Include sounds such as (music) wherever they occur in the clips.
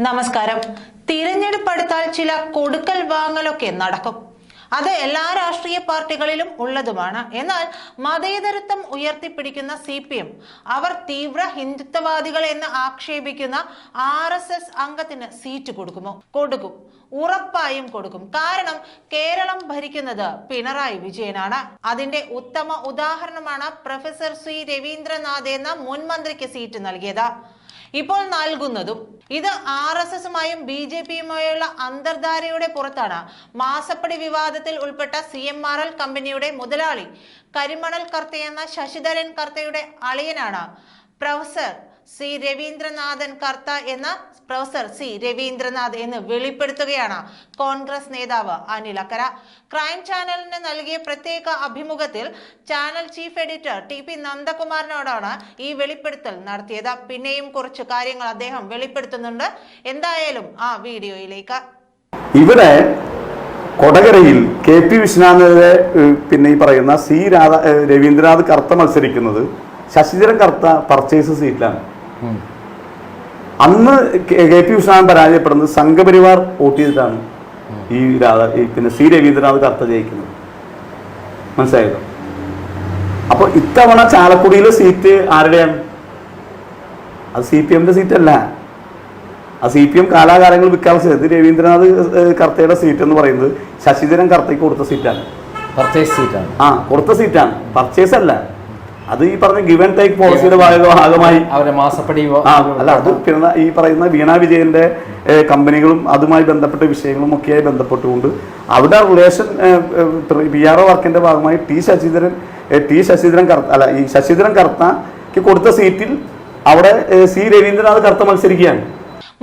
നമസ്കാരം. തിരഞ്ഞെടുപ്പ് അടുത്താൽ ചില കൊടുക്കൽ വാങ്ങലൊക്കെ നടക്കും. അത് എല്ലാ രാഷ്ട്രീയ പാർട്ടികളിലും ഉള്ളതുമാണ്. എന്നാൽ മതേതരത്വം ഉയർത്തിപ്പിടിക്കുന്ന സി പി എം അവർ തീവ്ര ഹിന്ദുത്വവാദികൾ എന്ന് ആക്ഷേപിക്കുന്ന ആർ എസ് എസ് അംഗത്തിന് സീറ്റ് കൊടുക്കുമോ? കൊടുക്കും. ഉറപ്പായും കൊടുക്കും. കാരണം കേരളം ഭരിക്കുന്നത് പിണറായി വിജയനാണ്. അതിന്റെ ഉത്തമ ഉദാഹരണമാണ് പ്രൊഫസർ സി രവീന്ദ്രനാഥ് എന്ന മുൻ മന്ത്രിക്ക് സീറ്റ് നൽകിയത്. ഇപ്പോൾ നൽകുന്നതും ഇത് ആർ എസ് എസുമായും ബി ജെ പിയുമായുള്ള അന്തർധാരയുടെ പുറത്താണ്. മാസപ്പടി വിവാദത്തിൽ ഉൾപ്പെട്ട സി എം ആർ എൽ കമ്പനിയുടെ മുതലാളി കരിമണൽ കർത്തയെന്ന ശശിധരൻ കർത്തയുടെ അളിയനാണ്. പ്രൊഫസർ സി രവീന്ദ്രനാഥൻ കർത്ത എന്ന പ്രൊഫസർ സി രവീന്ദ്രനാഥ് എന്ന് വെളിപ്പെടുത്തുകയാണ് കോൺഗ്രസ് നേതാവ് അനിൽ അക്കര. ക്രൈം ചാനലിന് നൽകിയ പ്രത്യേക അഭിമുഖത്തിൽ channel chief editor T P നന്ദകുമാറിനോടാണ് ഈ വെളിപ്പെടുത്തൽ നടത്തിയത്. പിന്നെയും കുറച്ച് കാര്യങ്ങൾ അദ്ദേഹം വെളിപ്പെടുത്തുന്നുണ്ട്. എന്തായാലും ആ വീഡിയോയിലേക്ക്. ഇവിടെ കൊടകരയിൽ കെ പി വിശ്വനാഥിനെ പിന്നെ ഈ പറയുന്ന സി രാധ രവീന്ദ്രനാഥ് കർത്ത മത്സരിക്കുന്നത് ശശിധരൻ കർത്ത പർച്ചേസ് സീറ്റിലാണ്. അന്ന് കെ പി ഉഷാൻ പരാജയപ്പെടുന്നത് സംഘപരിവാർ വോട്ട് ചെയ്തിട്ടാണ് ഈ രാധ പിന്നെ സി രവീന്ദ്രനാഥ് കർത്ത ജയിക്കുന്നത്. മനസ്സിലായല്ലോ? അപ്പോൾ ഇത്തവണ ചാലക്കുടിയിലെ സീറ്റ് ആരുടെയാണ്? അത് സി പി എമ്മിന്റെ സീറ്റ് അല്ല ആ സി പി എം കാലാകാലങ്ങൾ വിൽക്കാൻ ചെയ്തത് രവീന്ദ്രനാഥ് കർത്തയുടെ സീറ്റ് എന്ന് പറയുന്നത് ശശിധരൻ കർത്തയ്ക്ക് കൊടുത്ത സീറ്റാണ്. പർച്ചേസ് സീറ്റാണ് ആ കൊടുത്ത സീറ്റാണ്. പർച്ചേസ് അല്ല. അത് ഈ പറഞ്ഞ ഗിവൻ ടേക്ക് പോളിസിയുടെ ഭാഗമായി മാസപ്പടി അല്ല അത് പിന്നെ ഈ പറയുന്ന വീണ വിജയന്റെ കമ്പനികളും അതുമായി ബന്ധപ്പെട്ട വിഷയങ്ങളും ഒക്കെയായി ബന്ധപ്പെട്ടുകൊണ്ട് അവിടെ റിലേഷൻ പി ആർ ഒ വർക്കിന്റെ ഭാഗമായി ടി ശശിധരൻ ടി ശശിധരൻ കർത്ത അല്ല ഈ ശശിധരൻ കർത്തക്ക് കൊടുത്ത സീറ്റിൽ അവിടെ സി രവീന്ദ്രനാഥ് കർത്ത മത്സരിക്കുകയാണ്.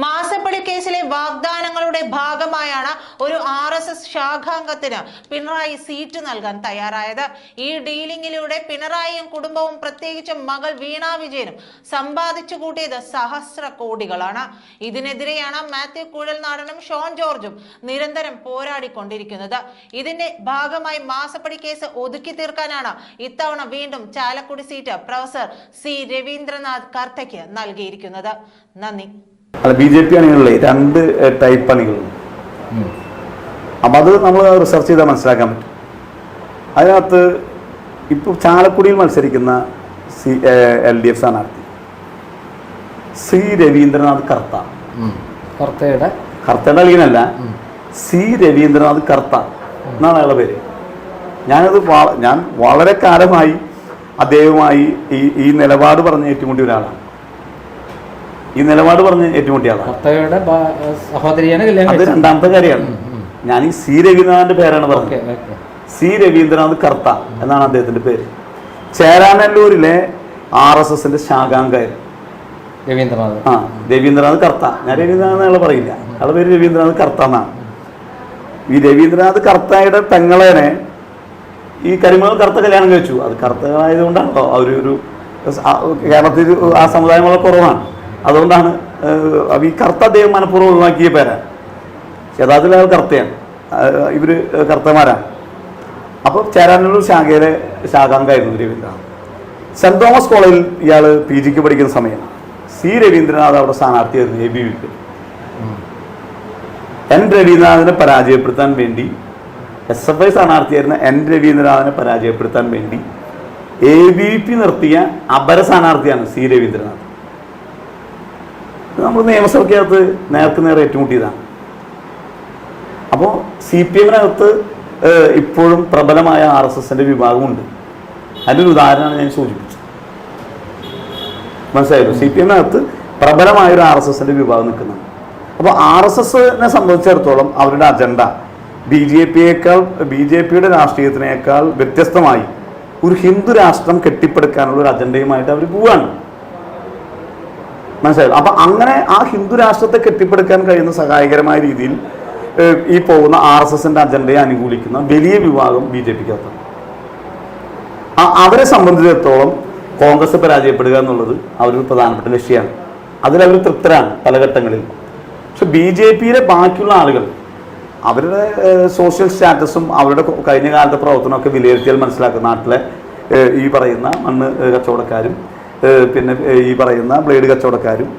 മാസപ്പടി കേസിലെ വാഗ്ദാനങ്ങളുടെ ഭാഗമായാണ് ഒരു ആർ എസ് എസ് ശാഖാംഗത്തിന് പിണറായി സീറ്റ് നൽകാൻ തയ്യാറായത്. ഈ ഡീലിംഗിലൂടെ പിണറായിയും കുടുംബവും പ്രത്യേകിച്ച് മകൾ വീണ വിജയനും സമ്പാദിച്ചു കൂട്ടിയത് സഹസ്ര കോടികളാണ്. ഇതിനെതിരെയാണ് മാത്യു കുഴൽനാടനും ഷോൺ ജോർജും നിരന്തരം പോരാടിക്കൊണ്ടിരിക്കുന്നത്. ഇതിന്റെ ഭാഗമായി മാസപ്പടി കേസ് ഒതുക്കി തീർക്കാനാണ് ഇത്തവണ വീണ്ടും Chalakudy seat professor C Raveendranath കർത്തയ്ക്ക് നൽകിയിരിക്കുന്നത്. നന്ദി. അല്ല ബി ജെ പി അണികളിലെ രണ്ട് ടൈപ്പ് അണികളുണ്ട് ഉം. അപ്പം അത് നമ്മൾ റിസർച്ച് ചെയ്താൽ മനസ്സിലാക്കാൻ പറ്റും. അതിനകത്ത് ഇപ്പോൾ ചാലക്കുടിയിൽ മത്സരിക്കുന്ന സി എൽ ഡി എഫ് സ്ഥാനാർത്ഥി സി രവീന്ദ്രനാഥ് കർത്ത. കർത്തയുടെ? കർത്തയുടെ അളിയനല്ല. സി രവീന്ദ്രനാഥ് കർത്ത എന്നാണ് അയാളുടെ പേര്. ഞാനത് വാ- ഞാൻ വളരെ കാലമായി അദ്ദേഹവുമായി ഈ ഈ നിലപാട് പറഞ്ഞ് ഏറ്റുമുട്ടിയ ഒരാളാണ്. ഈ നിലപാട് പറഞ്ഞ് ഏറ്റുമുട്ടിയ ആളാണ് കർത്തയുടെ ഭാ- സഹോദരിയാണ് കല്യാണം അത് രണ്ടാമത്തെ കാര്യമാണ്. ഞാൻ ഈ സി രവീന്ദ്രനാഥിന്റെ പേരാണ് പറഞ്ഞത്. സി രവീന്ദ്രനാഥ് കർത്ത എന്നാണ് അദ്ദേഹത്തിന്റെ പേര്. ചേരാനല്ലൂരിലെ ആർ എസ് എസിന്റെ ശാഖാംഗായിരുന്നു രവീന്ദ്രനാഥ്. ആ രവീന്ദ്രനാഥ് കർത്ത. ഞാൻ രവീന്ദ്രനാഥ് അയാളെ പറയില്ല അയാളുടെ പേര് രവീന്ദ്രനാഥ് കർത്ത എന്നാണ്. ഈ രവീന്ദ്രനാഥ് കർത്തയുടെ പെങ്ങളേനെ ഈ കരിമകൾ കറുത്ത കല്യാണം കഴിച്ചു. അത് കറുത്തകളായതുകൊണ്ടാണല്ലോ അവരൊരു കേരളത്തിൽ ആ സമുദായമുള്ള കുറവാണ്. അതുകൊണ്ടാണ് ഈ കറുത്ത അദ്ദേഹം മനഃപൂർവം ഒഴിവാക്കിയ പേരാണ് യഥാർത്ഥത്തിൽ അയാൾ കറുത്തയാണ്. ഇവർ കറുത്തമാരാണ് അപ്പോൾ ചേരാനുള്ള ശാഖയിലെ ശാഖാംഗമായിരുന്നു രവീന്ദ്രനാഥ്. സെന്റ് തോമസ് കോളേജിൽ ഇയാൾ പി ജിക്ക് പഠിക്കുന്ന സമയം സി രവീന്ദ്രനാഥ് അവിടെ സ്ഥാനാർത്ഥിയായിരുന്നു എ ബി വിക്ക്. എൻ രവീന്ദ്രനാഥിനെ പരാജയപ്പെടുത്താൻ വേണ്ടി എസ് എഫ് ഐ സ്ഥാനാർത്ഥിയായിരുന്ന എൻ രവീന്ദ്രനാഥിനെ പരാജയപ്പെടുത്താൻ വേണ്ടി എ ബി പി നിർത്തിയ അപര സ്ഥാനാർത്ഥിയാണ് സി രവീന്ദ്രനാഥ്. നമ്മൾ നിയമസഭയ്ക്കകത്ത് നേർക്ക് നേരെ ഏറ്റുമുട്ടിയതാണ്. അപ്പോൾ സി പി എമ്മിനകത്ത് ഇപ്പോഴും പ്രബലമായ ആർ എസ് എസിന്റെ വിഭാഗമുണ്ട്. അതിന്റെ ഒരു ഉദാഹരണമാണ് ഞാൻ സൂചിപ്പിച്ചത്. മനസ്സിലായല്ലോ? സി പി എമ്മിനകത്ത് പ്രബലമായ ഒരു ആർ എസ് എസിന്റെ വിഭാഗം നിൽക്കുന്നുണ്ട്. അപ്പോൾ ആർ എസ് എസിനെ സംബന്ധിച്ചിടത്തോളം അവരുടെ അജണ്ട ബി ജെ പിയേക്കാൾ ബി ജെ പിയുടെ രാഷ്ട്രീയത്തിനേക്കാൾ വ്യത്യസ്തമായി ഒരു ഹിന്ദു രാഷ്ട്രം കെട്ടിപ്പടുക്കാനുള്ള ഒരു അജണ്ടയുമായിട്ട് അവർ പോവുകയാണ് മനസ്സിലായോ? അപ്പൊ അങ്ങനെ ആ ഹിന്ദു രാഷ്ട്രത്തെ കെട്ടിപ്പടുക്കാൻ കഴിയുന്ന സഹായകരമായ രീതിയിൽ ഈ പോകുന്ന ആർ എസ് എസിന്റെ അജണ്ടയെ അനുകൂലിക്കുന്ന വലിയ വിഭാഗം ബി ജെ പിക്കകത്താണ് അവരെ സംബന്ധിച്ചിടത്തോളം കോൺഗ്രസ് പരാജയപ്പെടുക എന്നുള്ളത് അവരൊരു പ്രധാനപ്പെട്ട ലക്ഷ്യമാണ് അതിലവർ തൃപ്തരാണ് പല ഘട്ടങ്ങളിൽ. പക്ഷെ ബി ജെ പിയിലെ ബാക്കിയുള്ള ആളുകൾ അവരുടെ സോഷ്യൽ സ്റ്റാറ്റസും അവരുടെ കഴിഞ്ഞ കാലത്തെ പ്രവർത്തനമൊക്കെ വിലയിരുത്തിയാൽ മനസ്സിലാക്കും നാട്ടിലെ ഈ പറയുന്ന മണ്ണ് കച്ചവടക്കാരും പിന്നെ ഈ പറയുന്ന ബ്ലേഡ് കച്ചവടക്കാരും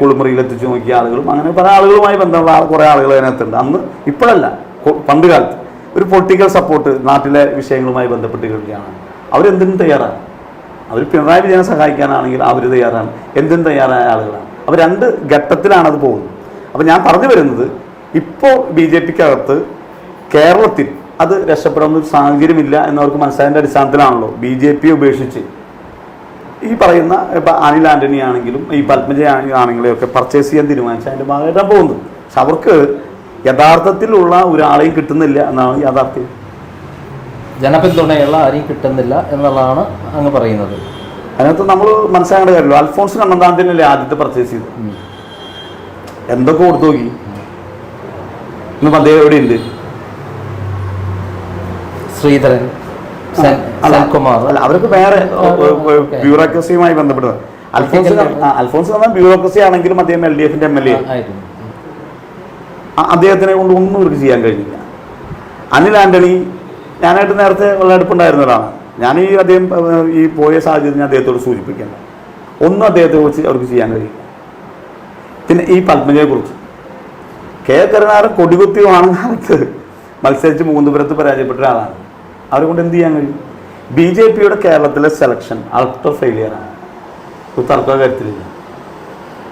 കുളിമുറിയിൽ എത്തിച്ചു നോക്കിയ ആളുകളും അങ്ങനെ പല ആളുകളുമായി ബന്ധമുള്ള കുറേ ആളുകൾ അതിനകത്തുണ്ട്. അന്ന് ഇപ്പോഴല്ല പണ്ട് കാലത്ത് ഒരു പൊളിറ്റിക്കൽ സപ്പോർട്ട് നാട്ടിലെ വിഷയങ്ങളുമായി ബന്ധപ്പെട്ട് കിട്ടുകയാണ് അവരെന്തിനും തയ്യാറാണ്. അവർ പിണറായി വിജയനെ സഹായിക്കാനാണെങ്കിൽ അവർ തയ്യാറാണ്. എന്തിനും തയ്യാറായ ആളുകളാണ്. അവർ രണ്ട് ഘട്ടത്തിലാണ് അത് പോകുന്നത്. അപ്പോൾ ഞാൻ പറഞ്ഞു വരുന്നത് ഇപ്പോൾ ബി ജെ പിക്കകത്ത് കേരളത്തിൽ അത് രക്ഷപ്പെടുന്ന സാഹചര്യമില്ല എന്നവർക്ക് മനസ്സിലായതിന്റെ അടിസ്ഥാനത്തിലാണല്ലോ ബി ജെ പി ഉപേക്ഷിച്ച് ഈ പറയുന്ന ഇപ്പം അനിൽ ആന്റണി ആണെങ്കിലും ഈ പത്മജ ആണെങ്കിലും ഒക്കെ പർച്ചേസ് ചെയ്യാൻ തീരുമാനിച്ച അതിന്റെ ഭാഗമായിട്ടാണ് പോകുന്നത്. പക്ഷെ അവർക്ക് യഥാർത്ഥത്തിലുള്ള ഒരാളെയും കിട്ടുന്നില്ല എന്നാണ് യാഥാർത്ഥ്യം. ജനപിന്തുണയുള്ള ആരെയും കിട്ടുന്നില്ല എന്നുള്ളതാണ് അങ്ങ് പറയുന്നത്. അതിനകത്ത് നമ്മൾ മനസ്സിലാക്കേണ്ട കാര്യമല്ലോ. അൽഫോൺസ് കണ്ണന്താനത്തിനല്ലേ ആദ്യത്തെ പർച്ചേസ് ചെയ്തത്? എന്തൊക്കെ കൊടുത്തു നോക്കി? ഇന്ന് അദ്ദേഹം എവിടെയുണ്ട്? ശ്രീധരൻ അല്ല, അല്ല വേറെ. ബ്യൂറോക്രസിയുമായി ബന്ധപ്പെട്ടത് അൽഫോൺസ് അൽഫോൺസ് പറഞ്ഞാൽ ബ്യൂറോക്രസി ആണെങ്കിലും അദ്ദേഹം എൽ ഡി എഫിന്റെ എം എൽ എ അദ്ദേഹത്തിനെ കൊണ്ട് ഒന്നും ഇവർക്ക് ചെയ്യാൻ കഴിഞ്ഞില്ല. അനിൽ ആന്റണി ഞാനായിട്ട് നേരത്തെ വളരെ അടുപ്പുണ്ടായിരുന്ന ഒരാളാണ്. ഞാൻ ഈ അദ്ദേഹം ഈ പോയ സാഹചര്യം ഞാൻ അദ്ദേഹത്തോട് സൂചിപ്പിക്കേണ്ട ഒന്നും അദ്ദേഹത്തെ കുറിച്ച് അവർക്ക് ചെയ്യാൻ കഴിയില്ല. പിന്നെ ഈ പത്മജയെ കുറിച്ച്. കെ കരുണാകരൻ കൊടികുത്തി വാണകാലത്ത് മത്സരിച്ച് മൂന്നുപുരത്ത് പരാജയപ്പെട്ട ഒരാളാണ്. അവരെ കൊണ്ട് എന്ത് ചെയ്യാൻ കഴിയും? ബി ജെ പിയുടെ കേരളത്തിലെ സെലക്ഷൻ അൾട്ടർ ഫെയിലിയറാണ് ആണ്. തർക്ക കാര്യത്തിലില്ല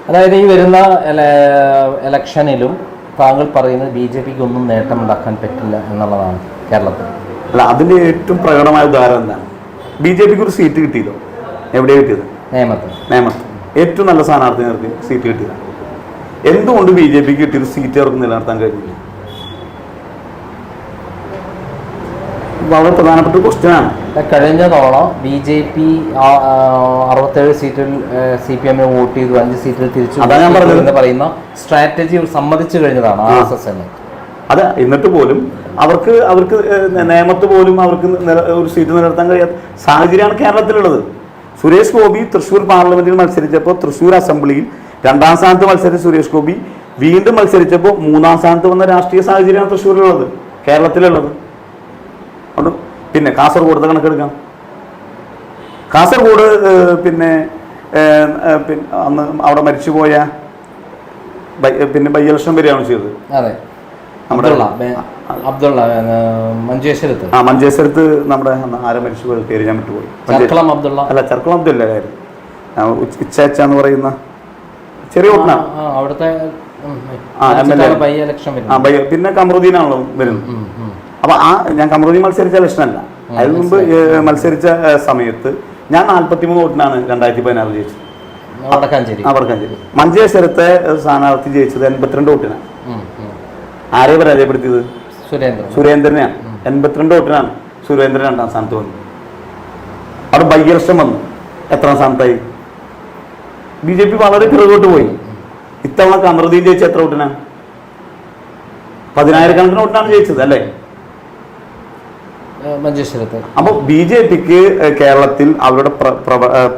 അതായത് ഈ വരുന്ന എലക്ഷനിലും ഇലക്ഷനിലും താങ്കൾ പറയുന്നത് ബി ജെ പിക്ക് ഒന്നും നേട്ടമുണ്ടാക്കാൻ പറ്റില്ല എന്നുള്ളതാണ് കേരളത്തിൽ. അല്ല അതിന്റെ ഏറ്റവും പ്രകടമായ ഉദാഹരണം എന്താണ്? ബി ജെ പിക്ക് ഒരു സീറ്റ് കിട്ടിയതോ? എവിടെ കിട്ടിയത്? നേമത്ത്. നേമത്ത്. ഏറ്റവും നല്ല സ്ഥാനാർത്ഥി നിർത്തി സീറ്റ് കിട്ടിയതാണ് എന്തുകൊണ്ട് ബി ജെ പിക്ക് കിട്ടിയൊരു സീറ്റ് അവർക്ക് നിലനിർത്താൻ കഴിഞ്ഞില്ല? വളരെ പ്രധാനപ്പെട്ട ഒരു ക്വസ്റ്റ്യനാണ് കഴിഞ്ഞ തവണ ബി ജെ പി അറുപത്തേഴ് സീറ്റിൽ സി പി എമ്മിനെ വോട്ട് ചെയ്തു. അഞ്ച് സീറ്റിൽ തിരിച്ചു അതാണ് ഞാൻ പറഞ്ഞത്. എന്ന് പറയുന്ന സ്ട്രാറ്റജി സമ്മതിച്ചു കഴിഞ്ഞതാണ് ആർ എസ് എസ് എന്ന് അത് എന്നിട്ട് പോലും അവർക്ക് അവർക്ക് നിയമത്ത് നേമത്ത് പോലും അവർക്ക് ഒരു സീറ്റ് നിലനിർത്താൻ കഴിയാത്ത സാഹചര്യമാണ് കേരളത്തിലുള്ളത്. സുരേഷ് ഗോപി തൃശ്ശൂർ പാർലമെന്റിൽ മത്സരിച്ചപ്പോൾ തൃശ്ശൂർ അസംബ്ലിയിൽ രണ്ടാം സ്ഥാനത്ത് മത്സരിച്ച സുരേഷ് ഗോപി വീണ്ടും മത്സരിച്ചപ്പോൾ മൂന്നാം സ്ഥാനത്ത് വന്ന രാഷ്ട്രീയ സാഹചര്യമാണ് തൃശ്ശൂരിലുള്ളത് കേരളത്തിലുള്ളത്. അതുകൊണ്ട് പിന്നെ കാസർഗോഡത്തെ കണക്കെടുക്കാം കാസർഗോഡ് പിന്നെ പിന്നെ അന്ന് അവിടെ മരിച്ചുപോയ പോയ പിന്നെ ബൈ ഇലക്ഷൻ വരികയാണ് ചെയ്തത്. അതെ. നമ്മുടെ- അബ്ദുള്ള മഞ്ചേശ്വരത്ത്. ആ മഞ്ചേശ്വരത്ത് നമ്മുടെ ആരെ മരിച്ചു പോയത് പേര് ഞാൻ വിട്ടുപോയി. അല്ല ചർക്കളം അബ്ദുള്ള. അല്ല ചെറുക്കുളം അബ്ദുള്ള കാര്യം ഇച്ചാച്ച എന്ന് പറയുന്ന ചെറിയ ഒട്ടന. അവിടുത്തെ ആ, ബൈ ഇലക്ഷൻ പിന്നെ കമറുദ്ദീനാണല്ലോ വരുന്നത്. അപ്പൊ ആ ഞാൻ കമറുദ്ദീൻ മത്സരിച്ച ഇലക്ഷനല്ല അതിന് മുമ്പ് മത്സരിച്ച സമയത്ത് ഞാൻ നാല്പത്തിമൂന്ന് വോട്ടിനാണ് രണ്ടായിരത്തി പതിനാറ് ജയിച്ചത്. വടക്കാഞ്ചേരി ആ വർക്കാഞ്ചേരി മഞ്ചേശ്വരത്തെ സ്ഥാനാർത്ഥി ജയിച്ചത് എൺപത്തിരണ്ട് വോട്ടിനാണ്. ആരെ പരാജയപ്പെടുത്തിയത്? സുരേന്ദ്രൻ. സുരേന്ദ്രനെയാണ് എൺപത്തിരണ്ട് വോട്ടിനാണ് സുരേന്ദ്രൻ രണ്ടാം സ്ഥാനത്ത് വന്നത്. അവിടെ ബൈകർഷം വന്നു. എത്രാം സ്ഥാനത്തായി? ബി ജെ പി വളരെ പിറകോട്ട് പോയി. ഇത്തവണ കമറുദ്ദീൻ ജയിച്ച എത്ര വോട്ടിനാണ്? പതിനായിരക്കണക്കിന് വോട്ടിനാണ് ജയിച്ചത് അല്ലേ? മഞ്ചേശ്വരത്ത്. അപ്പോൾ ബി ജെ പിക്ക് കേരളത്തിൽ അവരുടെ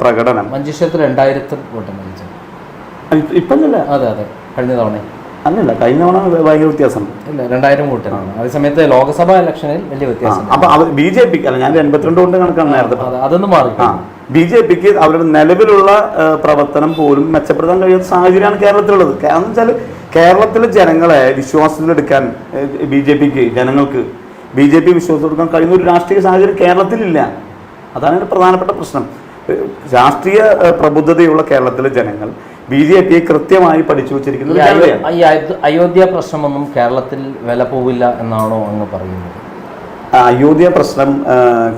പ്രകടനം. മഞ്ചേശ്വരത്ത് രണ്ടായിരത്തി വോട്ടാണ് ജയിച്ചത് ഇപ്പന്നല്ല അതെ അതെ. കഴിഞ്ഞ തവണ. അല്ലല്ല കഴിഞ്ഞ തവണ ഭയങ്കര വ്യത്യാസം. ഇല്ല രണ്ടായിരം വോട്ടിനാണ് അതേസമയത്ത് ലോക്സഭാ ഇലക്ഷനിൽ വലിയ വ്യത്യാസം അപ്പൊ ബി ജെ പിക്ക് അല്ല ഞാൻ എൺപത്തിരണ്ട് കൊണ്ട് കണക്കാണ് നേരത്തെ അതെ, അതൊന്നും മാറി. ബി ജെ പിക്ക് അവരുടെ നിലവിലുള്ള പ്രവർത്തനം പോലും മെച്ചപ്പെടുത്താൻ കഴിയാത്ത സാഹചര്യമാണ് കേരളത്തിലുള്ളത്. കാരണം വെച്ചാൽ കേരളത്തിലെ ജനങ്ങളെ വിശ്വാസത്തിലെടുക്കാൻ ബി ജെ പിക്ക് ജനങ്ങൾക്ക് ബി ജെ പി വിശ്വാസത്തിലെടുക്കാൻ കഴിയുന്ന ഒരു രാഷ്ട്രീയ സാഹചര്യം കേരളത്തിലില്ല. അതാണ് ഒരു പ്രധാനപ്പെട്ട പ്രശ്നം. രാഷ്ട്രീയ പ്രബുദ്ധതയുള്ള കേരളത്തിലെ ജനങ്ങൾ ബി ജെ പിയെ കൃത്യമായി പഠിച്ചു വെച്ചിരിക്കുന്നത് ഈ അയോധ്യ പ്രശ്നമൊന്നും കേരളത്തിൽ വില പോവില്ല എന്നാണോ അങ്ങ് പറയുന്നത്? അയോധ്യ പ്രശ്നം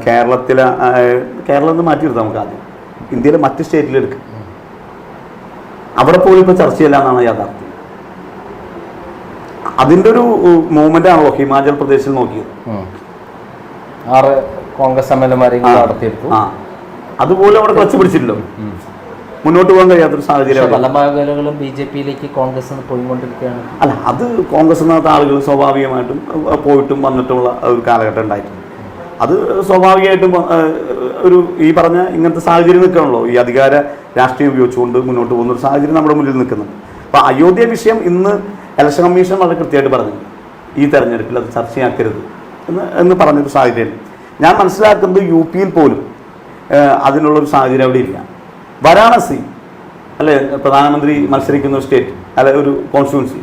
കേരളത്തിലെ കേരളം എന്ന് മാറ്റി നമുക്ക് ആദ്യം. ഇന്ത്യയിലെ മറ്റ് സ്റ്റേറ്റിലെടുക്കും. അവിടെ പോലും ഇപ്പോൾ ചർച്ചയില്ല എന്നാണ് യാഥാർത്ഥ്യം. അതിന്റെ ഒരു മൂവ്മെന്റ് ആണ് ഹിമാചൽ പ്രദേശിൽ നോക്കിയത്? ആറ് കോൺഗ്രസ് നടത്തിയെടുത്തു. അതുപോലെ അവിടെ ക്ലച്ച് പിടിച്ചിട്ടില്ലോ. മുന്നോട്ട് പോകാൻ കഴിയാത്തൊരു സാഹചര്യം. പല മേഖലകളും ബി ജെ പിയിലേക്ക് കോൺഗ്രസ് പോയിക്കൊണ്ടിരിക്കുകയാണ്. അല്ല അത് കോൺഗ്രസ് കോൺഗ്രസിനകത്ത് ആളുകൾ സ്വാഭാവികമായിട്ടും പോയിട്ടും വന്നിട്ടുള്ള ഒരു കാലഘട്ടം ഉണ്ടായിട്ടുണ്ട്. അത് സ്വാഭാവികമായിട്ടും ഒരു ഈ പറഞ്ഞ ഇങ്ങനത്തെ സാഹചര്യം നിൽക്കണല്ലോ. ഈ അധികാര രാഷ്ട്രീയം ഉപയോഗിച്ചുകൊണ്ട് മുന്നോട്ട് പോകുന്ന ഒരു സാഹചര്യം നമ്മുടെ മുന്നിൽ നിൽക്കുന്നുണ്ട്. അപ്പോൾ അയോധ്യ വിഷയം ഇന്ന് ഇലക്ഷൻ കമ്മീഷൻ വളരെ കൃത്യമായിട്ട് പറഞ്ഞു. ഈ തെരഞ്ഞെടുപ്പിൽ അത് ചർച്ചയാക്കരുത് എന്ന് എന്ന് പറഞ്ഞൊരു സാഹചര്യം. ഞാൻ മനസ്സിലാക്കുന്നത് യു പിയിൽ പോലും അതിനുള്ളൊരു സാഹചര്യം അവിടെ ഇല്ല. വാരാണസി അല്ലെ പ്രധാനമന്ത്രി മത്സരിക്കുന്ന ഒരു സ്റ്റേറ്റ് അല്ലെ ഒരു കോൺസ്റ്റിറ്റ്യുവൻസി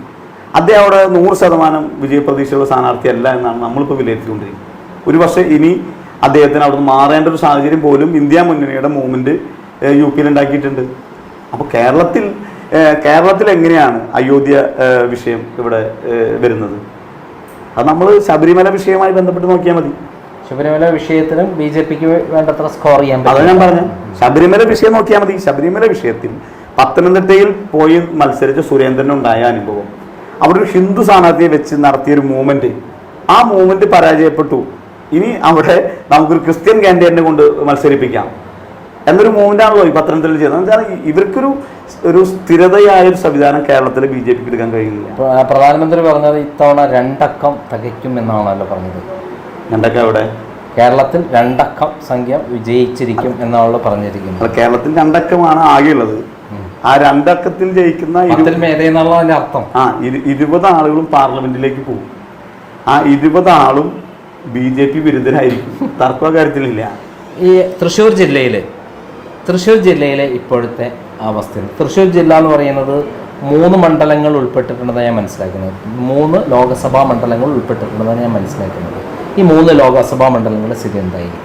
അദ്ദേഹം അവിടെ നൂറ് ശതമാനം വിജയപ്രതീക്ഷയുള്ള സ്ഥാനാർത്ഥിയല്ല എന്നാണ് നമ്മളിപ്പോൾ വിലയിരുത്തിക്കൊണ്ടിരിക്കുന്നത്. ഒരു പക്ഷേ ഇനി അദ്ദേഹത്തിന് അവിടെ മാറേണ്ട ഒരു സാഹചര്യം പോലും ഇന്ത്യ മുന്നണിയുടെ മൂവ്മെന്റ് യു പിയിൽ ഉണ്ടാക്കിയിട്ടുണ്ട്. അപ്പോൾ കേരളത്തിൽ കേരളത്തിൽ എങ്ങനെയാണ് അയോധ്യ വിഷയം ഇവിടെ വരുന്നത്? അത് നമ്മൾ ശബരിമല വിഷയവുമായി ബന്ധപ്പെട്ട് നോക്കിയാൽ മതി. ശബരിമല വിഷയത്തിനും ബി ജെ പിക്ക് വേണ്ടത്ര സ്കോർ ചെയ്യാൻ അത് ഞാൻ പറഞ്ഞു. ശബരിമല വിഷയം നോക്കിയാൽ മതി. ശബരിമല വിഷയത്തിൽ പത്തനംതിട്ടയിൽ പോയി മത്സരിച്ച സുരേന്ദ്രനുണ്ടായ അനുഭവം. അവിടെ ഒരു ഹിന്ദു സ്ഥാനാർത്ഥിയെ വെച്ച് നടത്തിയൊരു മൂവ്മെന്റ് ആ മൂവ്മെന്റ് പരാജയപ്പെട്ടു. ഇനി അവിടെ നമുക്കൊരു ക്രിസ്ത്യൻ കാൻഡിഡേറ്റിനെ കൊണ്ട് മത്സരിപ്പിക്കാം. എന്നൊരു മൂവ്മെന്റ് ആണല്ലോ ഈ പത്തനംതിട്ടയിൽ ചെയ്യുന്നത്. എന്താണ് ഇവർക്കൊരു ഒരു സ്ഥിരതയായ ഒരു സംവിധാനം കേരളത്തിൽ ബി ജെ പിക്ക് എടുക്കാൻ കഴിയുന്നില്ല. പ്രധാനമന്ത്രി പറഞ്ഞത് ഇത്തവണ രണ്ടക്കം തികയ്ക്കും എന്നാണല്ലോ പറഞ്ഞത്. രണ്ടക്കം എവിടെ? കേരളത്തിൽ രണ്ടക്കം സംഖ്യ വിജയിച്ചിരിക്കും എന്നാണല്ലോ പറഞ്ഞിരിക്കുന്നത്. കേരളത്തിൽ രണ്ടക്കമാണ് ആകെയുള്ളത്. ആ രണ്ടക്കത്തിൽ ജയിക്കുന്ന അർത്ഥം. ആ ഇരു- ഇരുപത് ആളുകളും പാർലമെന്റിലേക്ക് പോകും. ആ ഇരുപത് ആളും ബി ജെ പി വിരുദ്ധരായിരിക്കും. (laughs) തർക്ക കാര്യത്തിലില്ല. ഈ തൃശ്ശൂർ ജില്ലയിൽ തൃശ്ശൂർ ജില്ലയിലെ ഇപ്പോഴത്തെ അവസ്ഥ. തൃശ്ശൂർ ജില്ല എന്ന് പറയുന്നത് മൂന്ന് മണ്ഡലങ്ങൾ ഉൾപ്പെട്ടിട്ടുണ്ടെന്ന് ഞാൻ മനസ്സിലാക്കുന്നത്. മൂന്ന് ലോകസഭാ മണ്ഡലങ്ങൾ ഉൾപ്പെട്ടിട്ടുണ്ടെന്നാണ് ഞാൻ മനസ്സിലാക്കുന്നത്. ഈ മൂന്ന് ലോകസഭാ മണ്ഡലങ്ങളുടെ സ്ഥിതി എന്തായിരിക്കും?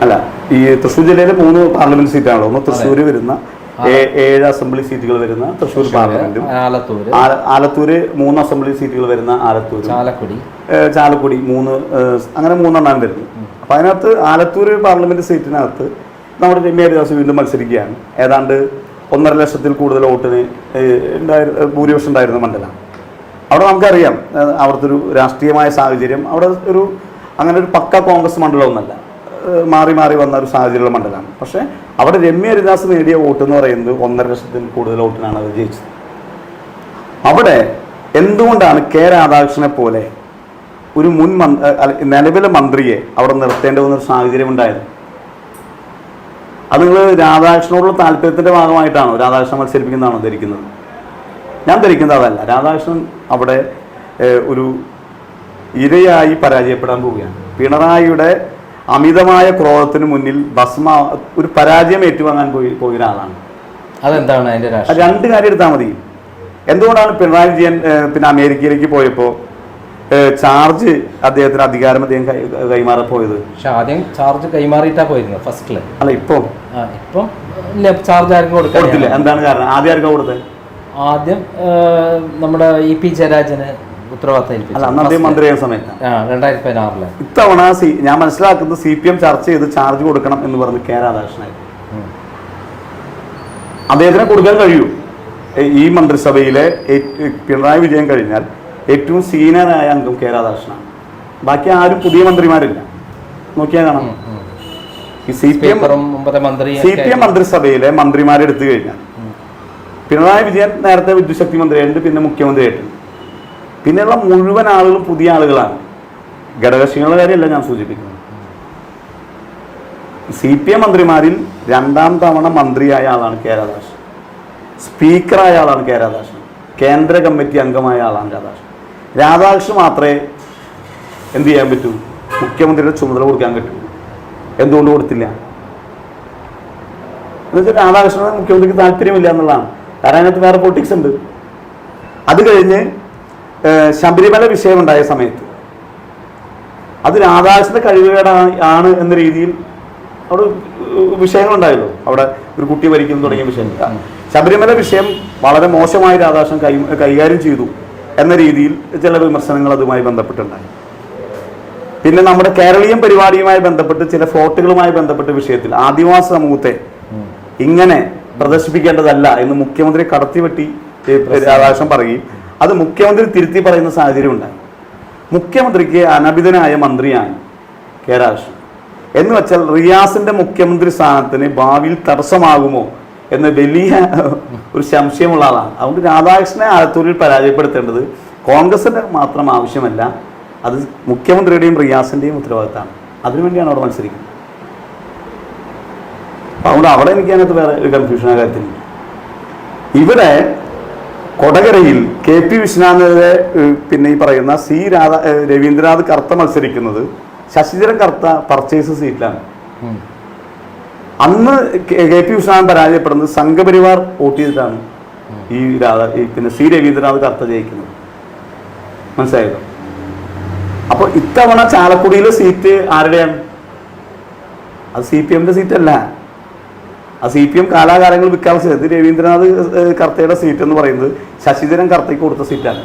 അല്ല ഈ തൃശ്ശൂർ ജില്ലയിലെ മൂന്ന് പാർലമെന്റ് സീറ്റാണല്ലോ. ഒന്ന് തൃശ്ശൂർ വരുന്ന ഏഴ് അസംബ്ലി സീറ്റുകൾ വരുന്ന തൃശ്ശൂർ പാർലമെന്റും ആലത്തൂര്. ആല- ആലത്തൂര് മൂന്ന് അസംബ്ലി സീറ്റുകൾ വരുന്ന ആലത്തൂർ ചാലക്കുടി. ചാലക്കുടി മൂന്ന് അങ്ങനെ മൂന്നെണ്ണം വരുന്നു. അപ്പൊ അതിനകത്ത് ആലത്തൂർ പാർലമെന്റ് സീറ്റിനകത്ത് നമ്മുടെ രമ്യ ഹരിദാസ് വീണ്ടും മത്സരിക്കുകയാണ്. ഏതാണ്ട് ഒന്നര ലക്ഷത്തിൽ കൂടുതൽ വോട്ടിന് ഭൂരിപക്ഷം ഉണ്ടായിരുന്ന മണ്ഡലം. അവിടെ നമുക്കറിയാം അവിടുത്തെ ഒരു രാഷ്ട്രീയമായ സാഹചര്യം. അവിടെ ഒരു അങ്ങനെ ഒരു പക്ക കോൺഗ്രസ് മണ്ഡലമൊന്നല്ല മാറി മാറി വന്ന ഒരു സാഹചര്യമുള്ള മണ്ഡലമാണ്. പക്ഷേ അവിടെ രമ്യ ഹരിദാസ് നേടിയ വോട്ട് എന്ന് പറയുന്നത് ഒന്നര ലക്ഷത്തിൽ കൂടുതൽ വോട്ടിനാണ് അത് ജയിച്ചത്. അവിടെ എന്തുകൊണ്ടാണ് കെ രാധാകൃഷ്ണനെ പോലെ ഒരു മുൻ മന്ത്രി നിലവിലെ മന്ത്രിയെ അവിടെ നിർത്തേണ്ട വന്നൊരു സാഹചര്യം ഉണ്ടായത് അത് നിങ്ങൾ രാധാകൃഷ്ണനോടുള്ള താല്പര്യത്തിന്റെ ഭാഗമായിട്ടാണോ? രാധാകൃഷ്ണൻ മത്സരിപ്പിക്കുന്നതാണോ ധരിക്കുന്നത്? ഞാൻ ധരിക്കുന്നത് അതല്ല. രാധാകൃഷ്ണൻ അവിടെ ഒരു ഇരയായി പരാജയപ്പെടാൻ പോവുകയാണ്. പിണറായിയുടെ അമിതമായ ക്രോധത്തിന് മുന്നിൽ ഭസ്മ ഒരു പരാജയം ഏറ്റുവാങ്ങാൻ പോയി പോയ ഒരാളാണ് അതെന്താണ് അതിന്റെ രണ്ട് കാര്യം എടുത്താൽ മതി. എന്തുകൊണ്ടാണ് പിണറായി വിജയൻ പിന്നെ അമേരിക്കയിലേക്ക് പോയപ്പോൾ ചാർജ് അദ്ദേഹത്തിന് അധികാരം അദ്ദേഹം കൈമാറി കൈമാറാൻ പോയത്. പക്ഷെ ആദ്യം ചാർജ് കൈമാറിയിട്ടാ പോയിരുന്നു ഫസ്റ്റിൽ അല്ല ഇപ്പം? ഇപ്പം ഇല്ല ചാർജ് ആർക്കും കൊടുക്കില്ല എന്താണ് കാരണം? ആദ്യം ആർക്കാ കൊടുത്തത്? ആദ്യം നമ്മുടെ ഇ പി ജയരാജന് ഉത്തരവാദിത്തം. മന്ത്രിയായ രണ്ടായിരത്തി പതിനാറിൽ ഇത്തവണ സി ഞാൻ മനസ്സിലാക്കുന്നത് സി പി എം ചർച്ച ചെയ്ത് ചാർജ് കൊടുക്കണം എന്ന് പറഞ്ഞ് കെ രാധാകൃഷ്ണനായിരുന്നു അദ്ദേഹത്തിന് കൊടുക്കാൻ കഴിയൂ. ഈ മന്ത്രിസഭയിലെ പിണറായി വിജയൻ കഴിഞ്ഞാൽ ഏറ്റവും സീനിയറായ അംഗം കെ രാധാകൃഷ്ണനാണ്. ബാക്കി ആരും പുതിയ മന്ത്രിമാരില്ല. നോക്കിയാൽ കാണാം. ഈ C P M C P M മന്ത്രിസഭയിലെ മന്ത്രിമാരെ എടുത്തു കഴിഞ്ഞാൽ പിണറായി വിജയൻ നേരത്തെ വിദ്യുശക്തി മന്ത്രിയായിട്ടുണ്ട് പിന്നെ മുഖ്യമന്ത്രിയായിട്ടുണ്ട്. പിന്നെയുള്ള മുഴുവൻ ആളുകളും പുതിയ ആളുകളാണ്. ഘടകകക്ഷികളുടെ കാര്യമല്ല ഞാൻ സൂചിപ്പിക്കുന്നത്. സി പി എം മന്ത്രിമാരിൽ രണ്ടാം തവണ മന്ത്രിയായ ആളാണ് കെ രാധാകൃഷ്ണൻ. സ്പീക്കറായ ആളാണ് കെ രാധാകൃഷ്ണൻ. കേന്ദ്ര കമ്മിറ്റി അംഗമായ ആളാണ് രാധാകൃഷ്ണൻ. രാധാകൃഷ്ണൻ മാത്രമേ എന്ത് ചെയ്യാൻ പറ്റൂ? മുഖ്യമന്ത്രിയുടെ ചുമതല കൊടുക്കാൻ പറ്റൂ. എന്തുകൊണ്ട് കൊടുത്തില്ല? എന്നുവെച്ചാൽ രാധാകൃഷ്ണന് മുഖ്യമന്ത്രിക്ക് താല്പര്യമില്ല എന്നുള്ളതാണ്. കാരണം അതിനകത്ത് വേറെ പൊളിറ്റിക്സ് ഉണ്ട്. അത് കഴിഞ്ഞ് ശബരിമല വിഷയമുണ്ടായ സമയത്ത് അത് രാധാകൃഷ്ണന്റെ കഴിവുകേടാണ് എന്ന രീതിയിൽ അവിടെ വിഷയങ്ങളുണ്ടായല്ലോ. അവിടെ ഒരു കുട്ടി ഭരിക്കുന്നു തുടങ്ങിയ വിഷയം ശബരിമല വിഷയം വളരെ മോശമായി രാധാകൃഷ്ണൻ കൈ കൈകാര്യം ചെയ്തു. എന്ന രീതിയിൽ ചില വിമർശനങ്ങൾ അതുമായി ബന്ധപ്പെട്ടുണ്ടായി പിന്നെ നമ്മുടെ കേരളീയം പരിപാടിയുമായി ബന്ധപ്പെട്ട് ചില ഫ്ലോട്ടുകളുമായി ബന്ധപ്പെട്ട വിഷയത്തിൽ ആദിവാസി സമൂഹത്തെ ഇങ്ങനെ പ്രദർശിപ്പിക്കേണ്ടതല്ല എന്ന് മുഖ്യമന്ത്രി കടത്തിവെട്ടി രാധാകൃഷ്ണൻ പറയുകയും അത് മുഖ്യമന്ത്രി തിരുത്തി പറയുന്ന സാഹചര്യം ഉണ്ടായി. മുഖ്യമന്ത്രിക്ക് അനഭിതനായ മന്ത്രിയാണ് കെ രാധാകൃഷ്ണൻ എന്ന് വെച്ചാൽ റിയാസിന്റെ മുഖ്യമന്ത്രി സ്ഥാനത്തിന് ഭാവിയിൽ തടസ്സമാകുമോ എന്ന് വലിയ ഒരു സംശയമുള്ള ആളാണ്. അതുകൊണ്ട് രാധാകൃഷ്ണനെ ആലത്തൂരിൽ പരാജയപ്പെടുത്തേണ്ടത് കോൺഗ്രസിന്റെ മാത്രം ആവശ്യമല്ല അത് മുഖ്യമന്ത്രിയുടെയും റിയാസിന്റെയും ഉത്തരവാദിത്തമാണ്. അതിനുവേണ്ടിയാണ് അവിടെ മത്സരിക്കുന്നത്. അപ്പം അതുകൊണ്ട് അവിടെ എനിക്ക് അതിനകത്ത് വേറെ ഒരു കൺഫ്യൂഷൻ ആ ഇവിടെ കൊടകരയിൽ കെ പി വിശ്വനാഥനെതിരെ പിന്നെ ഈ പറയുന്ന സി രാധ രവീന്ദ്രനാഥ് കർത്ത മത്സരിക്കുന്നത് ശശിധരൻ കർത്ത പർച്ചേസ് സീറ്റിലാണ് അന്ന് കെ പി ഉഷാൻ പരാജയപ്പെടുന്നത് സംഘപരിവാർ വോട്ട് ചെയ്തിട്ടാണ് ഈ രാധ പിന്നെ സി രവീന്ദ്രനാഥ് കർത്ത ജയിക്കുന്നത്. മനസ്സിലായല്ലോ? അപ്പൊ ഇത്തവണ ചാലക്കുടിയിലെ സീറ്റ് ആരുടെയാണ്? അത് സി പി എമ്മിന്റെ സീറ്റ് അല്ല ആ സി പി എം കാലാകാലങ്ങൾ വിൽക്കാൻ ചെയ്തത് രവീന്ദ്രനാഥ് കർത്തയുടെ സീറ്റ് എന്ന് പറയുന്നത് ശശിധരൻ കർത്തയ്ക്ക് കൊടുത്ത സീറ്റാണ്.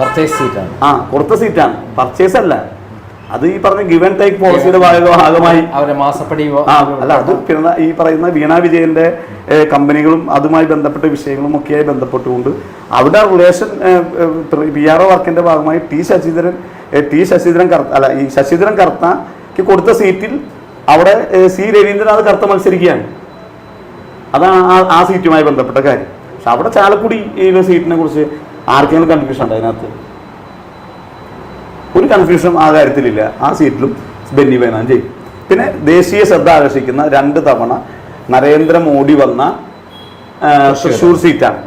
പർച്ചേസ് സീറ്റാണ്. ആ കൊടുത്ത സീറ്റാണ്. പർച്ചേസ് അല്ല അത് ഈ പറഞ്ഞ ഗിവ് ആൻഡ് ടേക്ക് പോളിസിയുടെ ഭാഗ- ഭാഗമായി അവരെ മാസപ്പടി അല്ല അത് പിന്നെ ഈ പറയുന്ന വീണ വിജയന്റെ കമ്പനികളും അതുമായി ബന്ധപ്പെട്ട വിഷയങ്ങളും ഒക്കെയായി ബന്ധപ്പെട്ടുകൊണ്ട് അവിടെ റിലേഷൻ പി ആർ ഒ വർക്കിന്റെ ഭാഗമായി ടി ശശിധരൻ ടി ശശിധരൻ കർത്ത അല്ല ഈ ശശിധരൻ കർത്തക്ക് കൊടുത്ത സീറ്റിൽ അവിടെ സി രവീന്ദ്രനാഥ് കർത്ത മത്സരിക്കുകയാണ്. അതാണ് ആ- ആ സീറ്റുമായി ബന്ധപ്പെട്ട കാര്യം. പക്ഷെ അവിടെ ചാലക്കുടി ഈ സീറ്റിനെ കുറിച്ച് ആർക്കെങ്കിലും കൺഫ്യൂഷൻ ഉണ്ട് അതിനകത്ത്? ഒരു കൺഫ്യൂഷൻ ആ കാര്യത്തിലില്ല. ആ സീറ്റിലും ബെന്നി വേണം ചെയ്യും പിന്നെ ദേശീയ ശ്രദ്ധ ആകർഷിക്കുന്ന രണ്ട് തവണ നരേന്ദ്രമോദി വന്ന തൃശ്ശൂർ സീറ്റാണ്